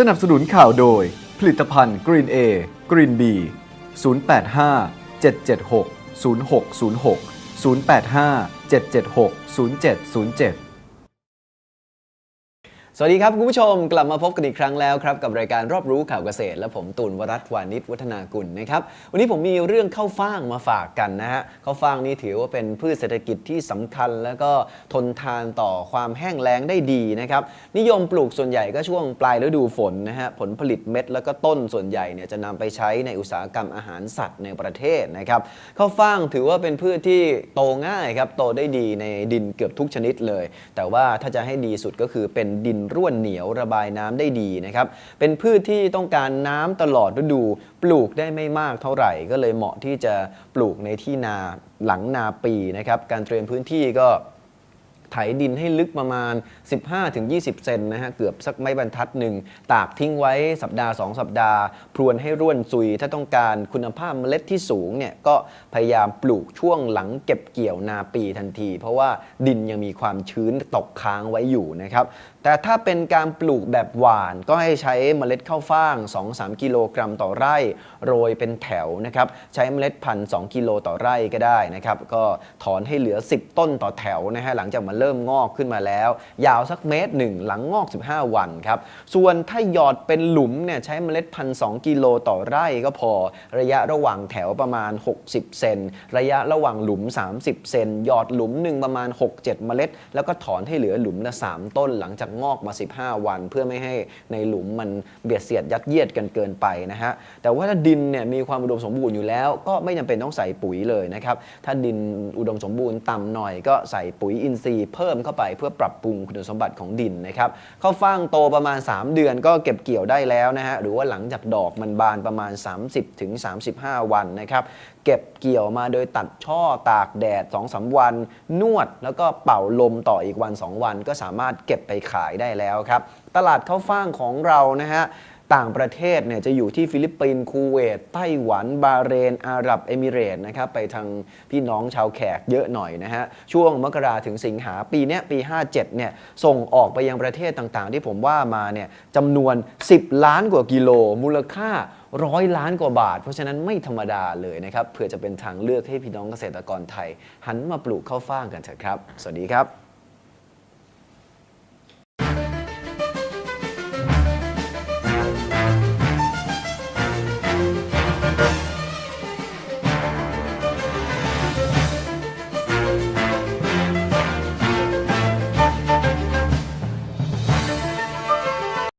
สนับสนุนข่าวโดย ผลิตภัณฑ์ Green A Green B 085 776 0606 085 776 0707 สวัสดีครับ คุณผู้ชมกลับมาพบกันอีกครั้งแล้วครับ กับรายการรอบรู้ข่าวเกษตร และผมตูนวรัตวานิชวัฒนากุลนะครับ วันนี้ผมมีเรื่องข้าวฟ่างมาฝากกันนะฮะข้าวฟ่างนี่ถือว่าเป็นพืชเศรษฐกิจที่สำคัญ แล้วก็ทนทานต่อความแห้งแล้งได้ดีนะครับ นิยมปลูกส่วนใหญ่ก็ช่วงปลายฤดูฝนนะฮะผลผลิตเม็ดแล้วก็ต้นส่วนใหญ่เนี่ยจะนำไปใช้ในอุตสาหกรรมอาหารสัตว์ในประเทศนะครับข้าวฟ่างถือว่าเป็นพืชที่โตง่ายครับโตได้ดีในดินเกือบทุกชนิดเลย แต่ว่าถ้าจะให้ดีสุดก็คือเป็นดินร่วนเหนียวระบายน้ำได้ดีนะครับ เป็นพืชที่ต้องการน้ำตลอดฤดู ปลูกได้ไม่มากเท่าไหร่ ก็เลยเหมาะที่จะปลูกในที่นาหลังนาปีนะครับ การเตรียมพื้นที่ก็ ถดินให้ลึกประมาณ 15-20 เซนนะฮะเกือบสักไม้บรรทัดหนึ่ง ตากทิ้งไว้สัปดาห์ 2 สัปดาห์ พรวนให้ร่วนซุย ถ้าต้องการคุณภาพเมล็ดที่สูงเนี่ยก็พยายามปลูกช่วงหลังเก็บเกี่ยวนาปีทันที เพราะว่าดินยังมีความชื้นตกค้างไว้อยู่นะครับแต่ถ้าเป็นการปลูกแบบหวานก็ให้ใช้เมล็ดข้าวฟ่าง 2-3 กิโลกรัมต่อไร่ โรยเป็นแถวนะครับใช้เมล็ดพันธุ์2กิโลต่อไร่ก็ได้นะครับก็ถอนให้เหลือ 10 ต้นต่อแถวนะฮะหลังจากมันเริ่มงอกขึ้นมาแล้ว ยาวสักเมตรหนึ่งหลังงอก 15 วันครับ ส่วนถ้าหยอดเป็นหลุมเนี่ยใช้เมล็ดพันธุ์2กิโลต่อไร่ก็พอ ระยะระหว่างแถวประมาณ 60 เซน ระยะระหว่างหลุม 30 เซน หยอดหลุมหนึ่งประมาณ 6-7 เมล็ด แล้วก็ถอนให้เหลือหลุมละ 3 ต้นหลังจากงอกมา 15 วัน เพื่อไม่ให้ในหลุมมันเบียดเสียดยัดเยียดกันเกินไปนะฮะ แต่ว่าถ้าดินเนี่ยมีความอุดมสมบูรณ์อยู่แล้ว ก็ไม่จำเป็นต้องใส่ปุ๋ยเลยนะครับ ถ้าดินอุดมสมบูรณ์ต่ำหน่อยก็ใส่ปุ๋ยอินทรีย์เพิ่มเข้าไปเพื่อปรับปรุงคุณสมบัติของดินนะครับข้าวฟ่างโตประมาณ 3 เดือนก็เก็บเกี่ยวได้แล้วนะฮะหรือว่าหลังจากดอกมันบานประมาณ 30-35ถึงวันนะครับเก็บเกี่ยวมาโดยตัดช่อตากแดด2-3วัน นวดแล้วก็เป่าลมต่ออีกวัน 2 วัน ก็สามารถเก็บไปขายได้แล้วครับตลาดข้าวฟ่างของเรานะฮะ ต่างประเทศเนี่ยจะอยู่ที่ฟิลิปปินส์คูเวตไต้หวัน บาเรน อาหรับเอมิเรต์นะครับไปทางพี่น้องชาวแขกเยอะหน่อยนะฮะ ช่วงมกราถึงสิงหาปีเนี้ยปี 57เนี่ยส่งออกไปยังประเทศต่างๆ ที่ผมว่ามาเนี่ยจำนวน 10 ล้านกว่ากิโล มูลค่าร้อยล้านกว่าบาท เพราะฉะนั้นไม่ธรรมดาเลยนะครับเพื่อจะเป็นทางเลือกให้พี่น้องเกษตรกรไทย หันมาปลูกข้าวฟ่างกันเถอะครับ สวัสดีครับ